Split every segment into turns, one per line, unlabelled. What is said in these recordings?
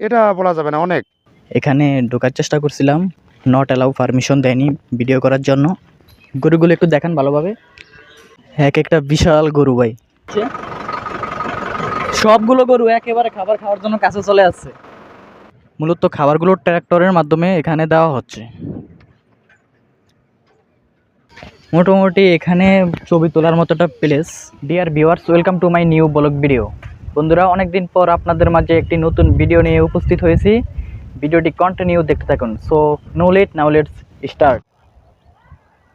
এটা বলা যাবে না, অনেক।
এখানে ঢোকার চেষ্টা করছিলাম নট অ্যালাউ পারমিশন দেয়নি ভিডিও করার জন্য। গরুগুলো একটু দেখান ভালোভাবে। এক একটা বিশাল গরু ভাই। সবগুলো গরু একেবারে খাবার খাওয়ার জন্য কাছে চলে আসছে। মূলত খাবারগুলো ট্র্যাক্টরের মাধ্যমে এখানে দেওয়া হচ্ছে। মোটামুটি এখানে ছবি তোলার মতো একটা place dear viewers welcome to my new blog video বন্ধুরা, অনেকদিন পর আপনাদের মাঝে একটি নতুন ভিডিও নিয়ে উপস্থিত হয়েছি। ভিডিওটি কন্টিনিউ দেখতে থাকুন। So no late now let's start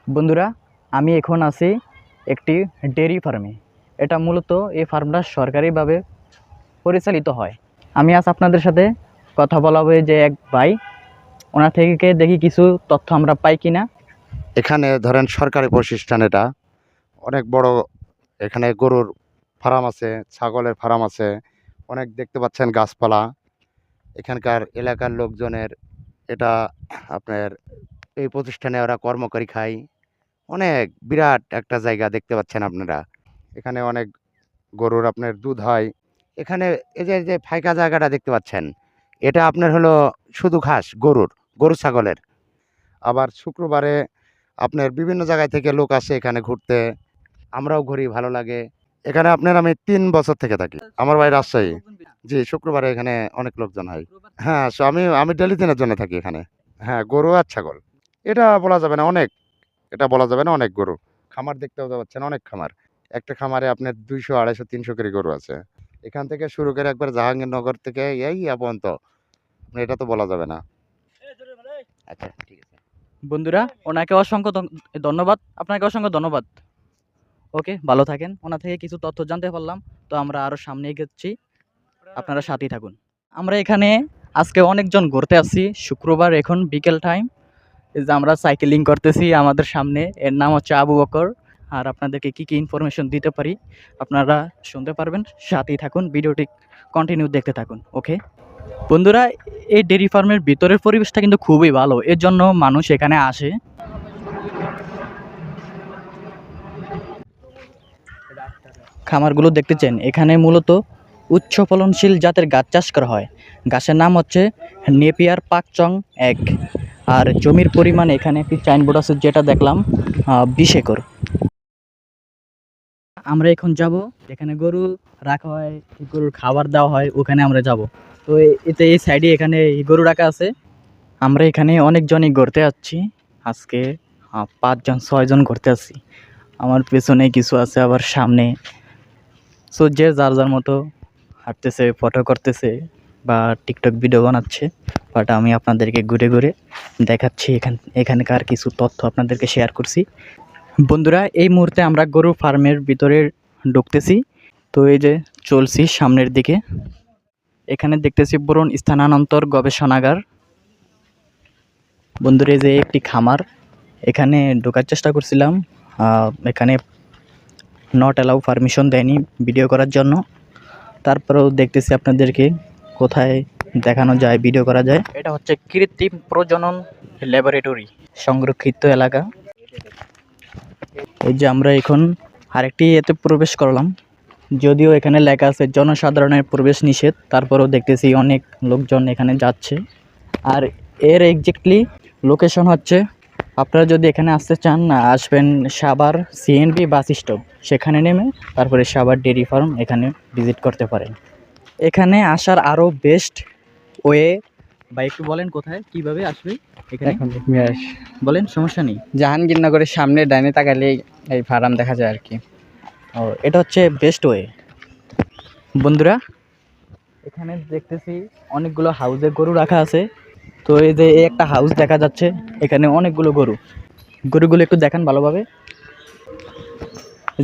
বন্ধুরা, আমি এখন আছি একটি ডেয়ারি ফার্মে এটা মূলত এই ফার্মটা সরকারিভাবে পরিচালিত হয়। আমি আজ আপনাদের সাথে কথা বলাবো যে এক ভাই। ওনার থেকে দেখি কিছু তথ্য আমরা পাই কি না
এখানে ধরেন সরকারি প্রতিষ্ঠান এটা। অনেক বড় এখানে গরুর ফার্ম আছে, ছাগলের ফার্ম আছে, অনেক দেখতে পাচ্ছেন গাছপালা। এখানকার এলাকার লোকজনের এটা আপনার এই প্রতিষ্ঠানে ওরা কর্মকারী খায়। অনেক বিরাট একটা জায়গা দেখতে পাচ্ছেন আপনারা। এখানে অনেক গরুর আপনার দুধ হয়। এখানে এই যে যে ফাঁকা জায়গাটা দেখতে পাচ্ছেন, এটা আপনার হলো শুধু ঘাস, গরুর, গরু, ছাগলের। আবার শুক্রবারে আপনার বিভিন্ন জায়গায় থেকে লোক আসে এখানে ঘুরতে। আমরাও ঘুরি, ভালো লাগে। এখানে আপনার আমি তিন বছর থেকে থাকি। আমার বাড়ি রাজশাহী। জি শুক্রবারে এখানে অনেক লোকজন হয়। হ্যাঁ আমি আমি ডেলি দিনের জন্য থাকি এখানে। হ্যাঁ গরু আর ছাগল। এটা বলা যাবে না অনেক। এটা বলা যাবে না অনেক গরু। খামার দেখতেও তো পাচ্ছেন অনেক খামার। একটা খামারে আপনার দুইশো আড়াইশো তিনশো করে গরু আছে। এখান থেকে শুরু করে একবার জাহাঙ্গীরনগর থেকে এই ইয়া পর্যন্ত। এটা তো বলা যাবে না। আচ্ছা ঠিক আছে।
বন্ধুরা ওনাকে অসংখ্য ধন্যবাদ। আপনাকে অসংখ্য ধন্যবাদ। ওকে, ভালো থাকেন। ওনা থেকে কিছু তথ্য জানতে পারলাম। তো আমরা আরও সামনে এগোচ্ছি। আপনারা সাথেই থাকুন। আমরা এখানে আজকে অনেকজন ঘুরতে আসছি। শুক্রবার এখন বিকেল টাইম যে আমরা সাইকেলিং করতেছি আমাদের সামনে। এর নাম হচ্ছে আবু বকর। আর আপনাদেরকে কী কী ইনফরমেশন দিতে পারি আপনারা শুনতে পারবেন। সাথেই থাকুন। ভিডিওটি কন্টিনিউ দেখতে থাকুন। ওকে? বন্ধুরা, এই ডেয়ারি ফার্মের ভিতরের পরিবেশটা কিন্তু খুবই ভালো। এর জন্য মানুষ এখানে আসে। খামারগুলো দেখতে দেখতেছেন। এখানে মূলত উচ্চ ফলনশীল জাতের গাছ চাষ করা হয়। গাছের নাম হচ্ছে নেপিয়ার পাকচং এক। আর জমির পরিমাণ এখানে একটি চাইনবোর্ড আছে যেটা দেখলাম বিশ একর। আমরা এখন যাব এখানে গরু রাখা হয় গরুর খাবার দেওয়া হয়, ওখানে আমরা যাব। তো এতে এই সাইডে এখানে গরু রাখা আছে। আমরা এখানে অনেকজনই ঘুরতে যাচ্ছি। আজকে পাঁচজন, ছয়জন ঘুরতে আসছি আমার পেছনে কিছু আছে, আবার সামনে সো যে যার যার মতো হাঁটতেছে ফটো করতেছে বা টিকটক ভিডিও বানাচ্ছে বাট আমি আপনাদেরকে ঘুরে ঘুরে দেখাচ্ছি এখান, এখানকার কিছু তথ্য আপনাদেরকে শেয়ার করছি। বন্ধুরা, এই মুহূর্তে আমরা গরু ফার্মের ভিতরে ঢুকতেছি। তো এই যে চলছি সামনের দিকে। এখানে দেখতেছি বরুণ স্থানান্তর গবেষণাগার। বন্ধুরা, এই যে একটি খামার। এখানে ঢোকার চেষ্টা করছিলাম। এখানে নট অ্যালাউ পারমিশন দেয়নি ভিডিও করার জন্য। তারপরেও দেখতেছি আপনাদেরকে কোথায় দেখানো যায় ভিডিও করা যায়। এটা হচ্ছে কৃত্রিম প্রজনন ল্যাবরেটরি সংরক্ষিত এলাকা। এই যে আমরা এখন আরেকটি এতে প্রবেশ করলাম। যদিও এখানে লেখা আছে জনসাধারণের প্রবেশ নিষেধ তারপরেও দেখতেছি অনেক লোকজন এখানে যাচ্ছে। আর এর এক্স্যাক্টলি লোকেশন হচ্ছে আপনারা যদি এখানে আসতে চান না আসবেন সাবার সিএনবি বাস স্টপ। সেখানে নেমে তারপরে সাবার ডেয়ারি ফার্ম এখানে ভিজিট করতে পারেন। এখানে আসার আরও বেস্ট ওয়ে বা একটু বলেন কোথায় কীভাবে আসবে এখানে? বলেন সমস্যা নেই।
জাহাঙ্গীরনগরের সামনে ডাইনে তাকালে এই ফার্ম দেখা যায় আর কি।
ও এটা হচ্ছে বেস্ট ওয়ে। বন্ধুরা এখানে দেখতেছি অনেকগুলো হাউসে গরু রাখা আছে। তো এই যে একটা হাউস দেখা যাচ্ছে, এখানে অনেকগুলো গরু। গরুগুলো একটু দেখান ভালোভাবে।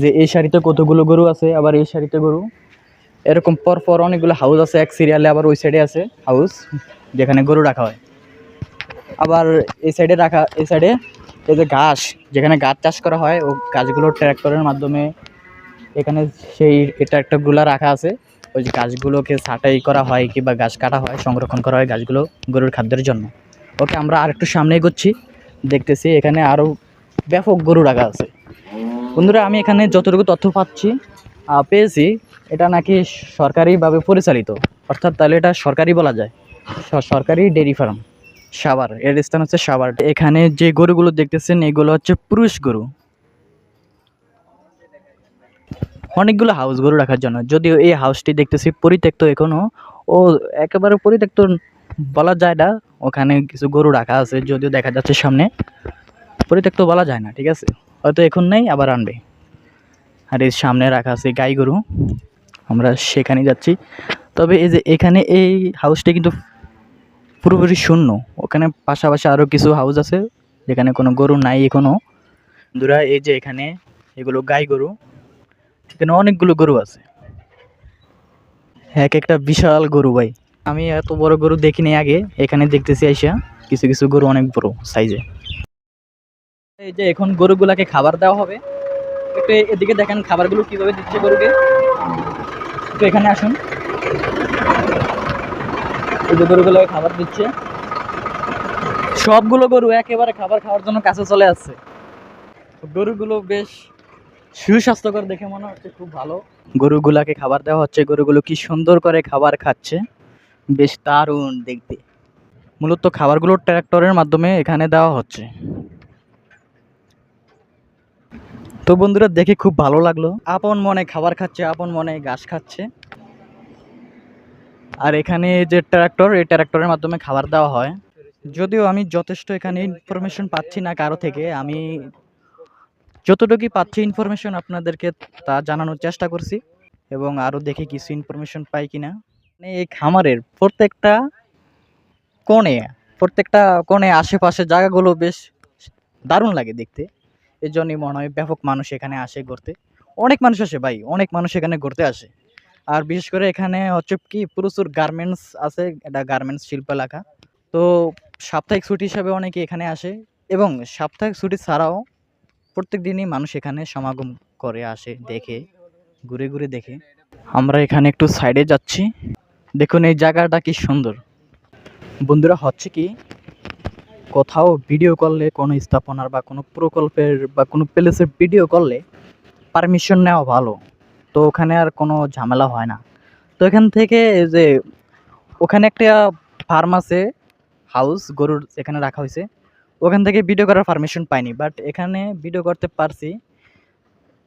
যে এই সারিতে কতগুলো গরু আছে, আবার এই সারিতে গরু। এরকম পর পর অনেকগুলো হাউস আছে, এক সিরিয়ালে আবার ওই সাইডে আছে হাউস যেখানে গরু রাখা হয়। আবার এই সাইডে রাখা, এই সাইডে এই যে ঘাস, যেখানে গাছ চাষ করা হয়, ও গাছগুলো ট্র্যাক্টরের মাধ্যমে এখানে সেই ট্র্যাক্টরগুলো রাখা আছে। ওই যে গাছগুলোকে ছাঁটাই করা হয় কিংবা গাছ কাটা হয়, সংরক্ষণ করা হয় গাছগুলো গরুর খাদ্যের জন্য। ওকে, আমরা আর একটু সামনে এগোচ্ছি। দেখতেছি এখানে আরও ব্যাপক গরু রাখা আছে। বন্ধুরা, আমি এখানে যতটুকু তথ্য পাচ্ছি পেয়েছি, এটা নাকি সরকারিভাবে পরিচালিত। অর্থাৎ তাহলে এটা সরকারি বলা যায়। সরকারি ডেয়ারি ফার্ম। সাভার, এর স্থান হচ্ছে সাভার। এখানে যে গরুগুলো দেখতেছেন, এগুলো হচ্ছে পুরুষ গরু। অনেকগুলো হাউস গরু রাখার জন্য। যদিও এই হাউসটি দেখতেছি পরিত্যক্ত এখনও। ও একেবারে পরিত্যক্ত বলা যায় না, ওখানে কিছু গরু রাখা আছে, যদিও দেখা যাচ্ছে সামনে। পরিত্যক্ত বলা যায় না, ঠিক আছে? হয়তো এখন নেই, আবার আনবে। আর এই সামনে রাখা আছে গাই গরু। আমরা সেখানে যাচ্ছি। তবে এই যে এখানে এই হাউসটি কিন্তু পুরোপুরি শূন্য। ওখানে পাশাপাশি আরও কিছু হাউস আছে, যেখানে কোনো গরু নাই এখনও বন্ধুরা, এই যে এখানে এগুলো গাই গরু। এখানে অনেকগুলো গরু আছে। এক একটা বিশাল গরু ভাই। আমি এত বড় গরু দেখিনি আগে এখানে দেখতেছি আইসা কিছু কিছু গরু অনেক বড় সাইজে এই যে এখন গরুগুলাকে খাবার দেওয়া হবে। একটু এদিকে দেখেন খাবারগুলো কীভাবে দিচ্ছে গরুকে। একটু এখানে আসুন। এই যে গরুগুলোকে খাবার দিচ্ছে। সবগুলো গরু একেবারে খাবার খাওয়ার জন্য কাছে চলে আসছে। গরুগুলো বেশ সুস্বাস্থ্যকর দেখে মনে হচ্ছে খুব ভালো। গরুগুলাকে খাবার দেওয়া হচ্ছে, গরুগুলো কি সুন্দর করে খাবার খাচ্ছে। বেশ দারুণ দেখতে। মূলত খাবারগুলো ট্র্যাক্টরের মাধ্যমে এখানে দেওয়া হচ্ছে। তো বন্ধুরা, দেখে খুব ভালো লাগল। আপন মনে খাবার খাচ্ছে, আপন মনে ঘাস খাচ্ছে। আর এখানে যে ট্র্যাক্টর, এই ট্র্যাক্টরের মাধ্যমে খাবার দেওয়া হয়। যদিও আমি যথেষ্ট এখানে ইনফরমেশন পাচ্ছি না কারও থেকে, আমি যতটুকু পাচ্ছি ইনফরমেশন আপনাদেরকে তা জানানোর চেষ্টা করছি এবং আরও দেখি কিছু ইনফরমেশন পাই কিনা। মানে এই খামারের প্রত্যেকটা কোণে প্রত্যেকটা কোণে আশেপাশে জায়গাগুলো বেশ দারুণ লাগে দেখতে। এই জন্যই মনে হয় ব্যাপক মানুষ এখানে আসে ঘুরতে। অনেক মানুষ আসে ভাই, অনেক মানুষ এখানে ঘুরতে আসে। আর বিশেষ করে এখানে হচ্ছে কি প্রচুর গার্মেন্টস আছে, এটা গার্মেন্টস শিল্প এলাকা। তো সাপ্তাহিক ছুটি হিসাবে অনেকে এখানে আসে এবং সাপ্তাহিক ছুটি ছাড়াও প্রত্যেক দিনই মানুষ এখানে সমাগম করে আসে, দেখে, ঘুরে ঘুরে দেখে। আমরা এখানে একটু সাইডে যাচ্ছি। দেখুন এই জায়গাটা কি সুন্দর। বন্ধুরা, হচ্ছে কি, কোথাও ভিডিও করলে, কোনো স্থাপনার বা কোনো প্রকল্পের বা কোনো প্লেসের ভিডিও করলে পারমিশন নেওয়া ভালো। তো ওখানে আর কোনো ঝামেলা হয় না। তো এখান থেকে যে, ওখানে একটা ফার্ম আছে হাউস গরুর এখানে রাখা হয়েছে। ওখান থেকে ভিডিও করার পারমিশন পাইনি বাট এখানে ভিডিও করতে পারছি।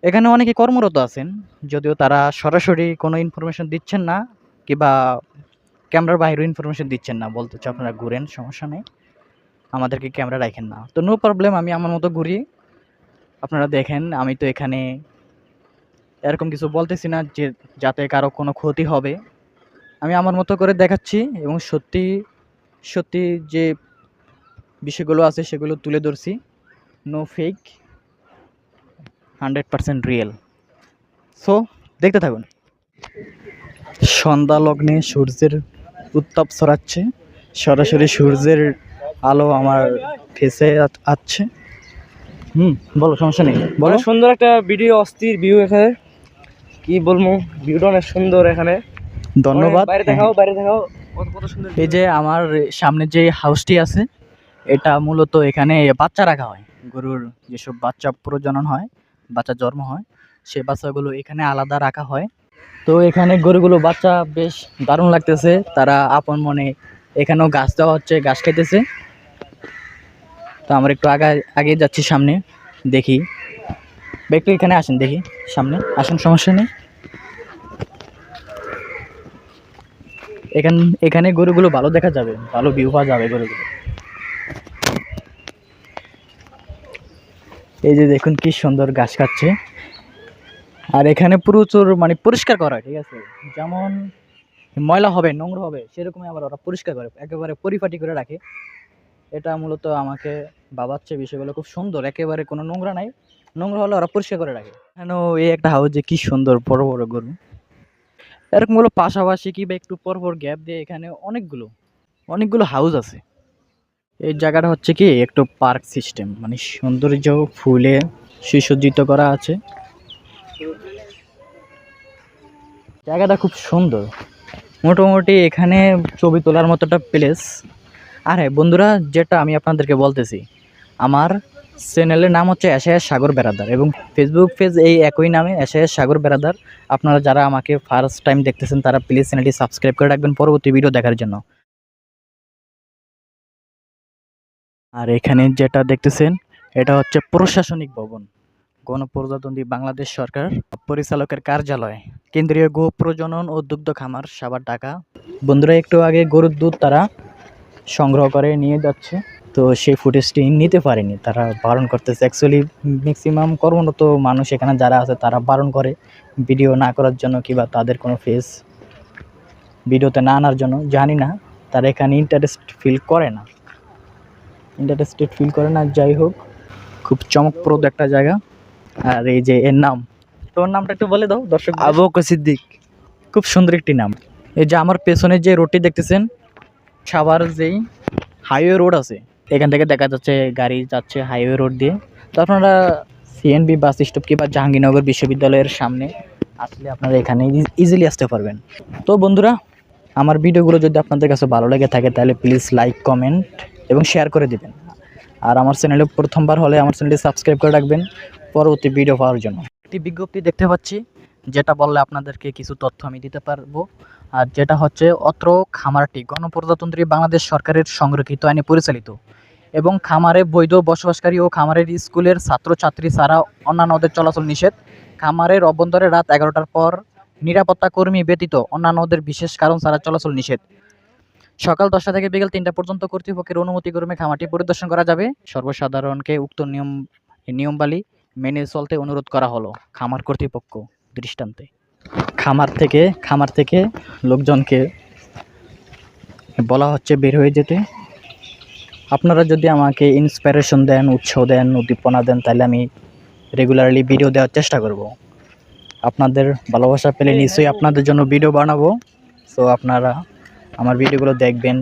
এখানে অনেকে কর্মরত আছেন, যদিও তারা সরাসরি কোনো ইনফরমেশন দিচ্ছেন না, কিংবা ক্যামেরার বাইরেও ইনফরমেশন দিচ্ছেন না। বলতে হচ্ছে আপনারা ঘুরেন, সমস্যা নেই। আমাদেরকে ক্যামেরা রাখেন না। তো নো প্রবলেম আমি আমার মতো ঘুরি। আপনারা দেখেন, আমি তো এখানে এরকম কিছু বলতেছি না যে যাতে কারও কোনো ক্ষতি হবে। আমি আমার মতো করে দেখাচ্ছি এবং সত্যি সত্যি যে বিষয়গুলো আছে সেগুলো তুলে ধরছি। No fake hundred percent real so দেখতে থাকুন। সন্ধ্যা লগ্নে সূর্যের উত্তাপ ছড়াচ্ছে। সরাসরি সূর্যের আলো আমার ফেসে আছে হুম বলো সমস্যা নেই। বলো।
সুন্দর একটা ভিডিও অস্থির ভিউ এখানে। কি বলব ভিউটা অনেক সুন্দর এখানে।
ধন্যবাদ।
বাইরে
হ্যাঁ।
দেখাও বাইরে দেখাও।
এই যে আমার সামনে যে হাউসটি আছে এটা মূলত এখানে বাচ্চা রাখা হয়। গরুর যেসব বাচ্চা প্রজনন হয়, বাচ্চা জন্ম হয়, সে বাচ্চাগুলো এখানে আলাদা রাখা হয়। তো এখানে গরুগুলো বাচ্চা বেশ দারুণ লাগতেছে। তারা আপন মনে এখানেও গাছ দেওয়া হচ্ছে গাছ খাইতেছে তো আমরা একটু আগে আগে যাচ্ছি সামনে, দেখি। একটু এখানে আসেন, দেখি, সামনে। আসেন, সমস্যা নেই। এখান এখানে গরুগুলো ভালো দেখা যাবে, ভালো ভিউ পাওয়া যাবে গরুগুলো। এই যে দেখুন কি সুন্দর ঘাস খাচ্ছে আর এখানে প্রচুর মানে পরিষ্কার করা ঠিক আছে? যেমন ময়লা হবে, নোংরা হবে, সেরকমই আবার ওরা পরিষ্কার করে, একেবারে পরিপাটি করে রাখে। এটা মূলত আমাকে বাবাচ্ছে বিষয়গুলো, খুব সুন্দর, একেবারে কোনো নোংরা নাই। নোংরা হলে ওরা পরিষ্কার করে রাখে। কেন এই একটা হাউস যে কি সুন্দর, বড় বড় গরু। এরকমগুলো পাশাপাশি কিংবা একটু পর পর গ্যাপ দিয়ে এখানে অনেকগুলো অনেকগুলো হাউস আছে। এই জায়গাটা হচ্ছে কি একটু পার্ক সিস্টেম মানে সৌন্দর্য ফুলে সুসজ্জিত করা আছে। জায়গাটা খুব সুন্দর। মোটামুটি এখানে ছবি তোলার মতো একটা প্লেস আর বন্ধুরা, যেটা আমি আপনাদেরকে বলতেছি, আমার চ্যানেলের নাম হচ্ছে এশায়ার সাগর বেড়াদার এবং ফেসবুক পেজ এই একই নামে এশায়ার সাগর বেড়াদার। আপনারা যারা আমাকে ফার্স্ট টাইম দেখতেছেন, তারা প্লিজ চ্যানেলটি সাবস্ক্রাইব করে রাখবেন পরবর্তী ভিডিও দেখার জন্য। আর এখানে যেটা দেখতেছেন, এটা হচ্ছে প্রশাসনিক ভবন। গণপ্রজাতন্ত্রী বাংলাদেশ সরকার পরিচালকের কার্যালয়। কেন্দ্রীয় গো প্রজনন ও দুগ্ধ খামার, সাভার, ঢাকা। বন্ধুরা, একটু আগে গরুর দুধ তারা সংগ্রহ করে নিয়ে যাচ্ছে। তো সেই ফুটেজটি নিতে পারেনি, তারা বারণ করতেছে। অ্যাকচুয়ালি ম্যাক্সিমাম কর্মরত মানুষ এখানে যারা আছে, তারা বারণ করে। ভিডিও না করার জন্য কিংবা তাদের কোনো ফেস ভিডিওতে না আনার জন্য, জানি না। তারা এখানে ইন্টারেস্ট ফিল করে না। ইন্টারেস্টেড ফিল করে না যাই হোক খুব চমকপ্রদ একটা জায়গা। আর এই যে এর নাম তোমার নামটা একটু বলে দাও দর্শক
আবু সিদ্দিক।
খুব সুন্দর একটি নাম। এই যে আমার পেছনে যে রোডটি দেখতেছেন সাভার যেই হাইওয়ে রোড আছে এখান থেকে দেখা যাচ্ছে গাড়ি যাচ্ছে হাইওয়ে রোড দিয়ে। তো আপনারা সিএনবি বাস স্টপ কিংবা জাহাঙ্গীরনগর বিশ্ববিদ্যালয়ের সামনে আসলে আপনারা এখানে ইজিলি আসতে পারবেন। তো বন্ধুরা আমার ভিডিওগুলো যদি আপনাদের কাছে ভালো লেগে থাকে তাহলে প্লিজ লাইক কমেন্ট এবং শেয়ার করে দিবেন। আর আমার চ্যানেলে প্রথমবার হলে আমার চ্যানেলটি সাবস্ক্রাইব করে রাখবেন পরবর্তী ভিডিও পাওয়ার জন্য। একটি বিজ্ঞপ্তি দেখতে পাচ্ছি, যেটা বললে আপনাদেরকে কিছু তথ্য আমি দিতে পারব। আর যেটা হচ্ছে, অত্র খামারটি গণপ্রজাতন্ত্রী বাংলাদেশ সরকারের সংরক্ষিত আইনে পরিচালিত এবং খামারে বৈধ বসবাসকারী ও খামারের স্কুলের ছাত্রছাত্রী ছাড়া অন্যান্যদের চলাচল নিষেধ। খামারের অভ্যন্তরে রাত এগারোটার পর নিরাপত্তা কর্মী ব্যতীত অন্যান্যদের বিশেষ কারণ ছাড়া চলাচল নিষেধ। সকাল দশটা থেকে বিকেল তিনটা পর্যন্ত কর্তৃপক্ষের অনুমতি ক্রমে খামারটি পরিদর্শন করা যাবে। সর্বসাধারণকে উক্ত নিয়ম, নিয়মবালী মেনে চলতে অনুরোধ করা হলো খামার কর্তৃপক্ষ দৃষ্টান্তে। খামার থেকে খামার থেকে লোকজনকে বলা হচ্ছে বের হয়ে যেতে। আপনারা যদি আমাকে ইন্সপিরেশন দেন উৎসাহ দেন, উদ্দীপনা দেন, তাহলে আমি রেগুলারলি ভিডিও দেওয়ার চেষ্টা করব। আপনাদের ভালোবাসা পেলে নিশ্চয়ই আপনাদের জন্য ভিডিও বানাবো। সো আপনারা আমার ভিডিওগুলো দেখবেন,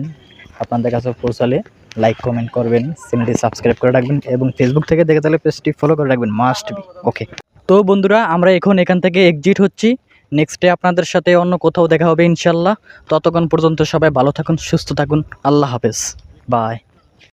আপনাদের কাছে পৌঁছালে লাইক কমেন্ট করবেন, চ্যানেলটি সাবস্ক্রাইব করে রাখবেন এবং ফেসবুক থেকে দেখে তাহলে পেজটি ফলো করে রাখবেন মাস্ট বি ওকে তো বন্ধুরা, আমরা এখন এখান থেকে এক্সিট হচ্ছি। নেক্সট ডে আপনাদের সাথে অন্য কোথাও দেখা হবে ইনশাল্লাহ ততক্ষণ পর্যন্ত সবাই ভালো থাকুন, সুস্থ থাকুন। আল্লাহ হাফেজ। বাই